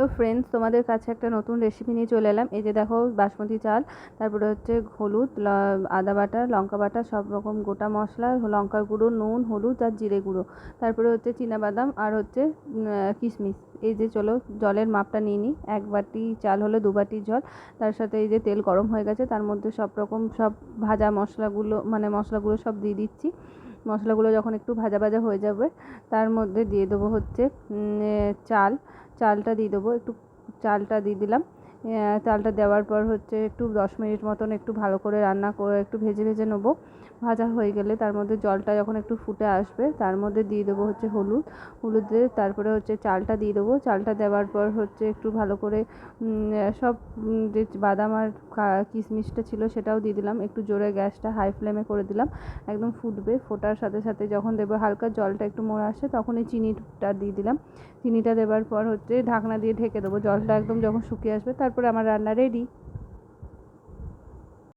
তো ফ্রেন্ডস তোমাদের কাছে একটা নতুন রেসিপি নিয়ে চলে এলাম। এই যে দেখো, বাসমতি চাল, তারপরে হচ্ছে হলুদ আদা বাটা, লঙ্কা বাটা, সব রকম গোটা মশলা লঙ্কার গুঁড়ো, নুন, হলুদ আর জিরে গুঁড়ো। তারপরে হচ্ছে বাদাম আর হচ্ছে কিশমিশ। এই যে চলো, জলের মাপটা নিয়ে নিই এক বাটি চাল হলো দু বাটি জল। তার সাথে এই যে তেল গরম হয়ে গেছে, তার মধ্যে সব রকম সব ভাজা মশলাগুলো মানে মশলাগুলো সব দিয়ে দিচ্ছি। মশলাগুলো যখন একটু ভাজা ভাজা হয়ে যাবে, তার মধ্যে দিয়ে দেবো হচ্ছে চাল। চালটা দিয়ে দেবো একটু চালটা দিয়ে দিলাম। চালটা দেওয়ার পর হচ্ছে একটু দশ মিনিট মতন একটু ভালো করে রান্না করে একটু ভেজে ভেজে নেব। ভাজা হয়ে গেলে তার মধ্যে জলটা যখন একটু ফুটে আসবে, তার মধ্যে দিয়ে দেবো হচ্ছে হলুদ। হলুদ দিয়ে তারপরে হচ্ছে চালটা দিয়ে দেবো। চালটা দেওয়ার পর হচ্ছে একটু ভালো করে সব যে বাদাম আর কিশমিশটা ছিল সেটাও দিয়ে দিলাম। একটু জোরে গ্যাসটা হাই ফ্লেমে করে দিলাম। একদম ফুটবে। ফোটার সাথে সাথে যখন দেবো হালকা জলটা একটু মরে আসে তখন এই চিনিটা দিয়ে দিলাম। চিনিটা দেওয়ার পর হচ্ছে ঢাকনা দিয়ে ঢেকে দেবো। জলটা একদম যখন শুকিয়ে আসবে তারপরে আমার রান্না রেডি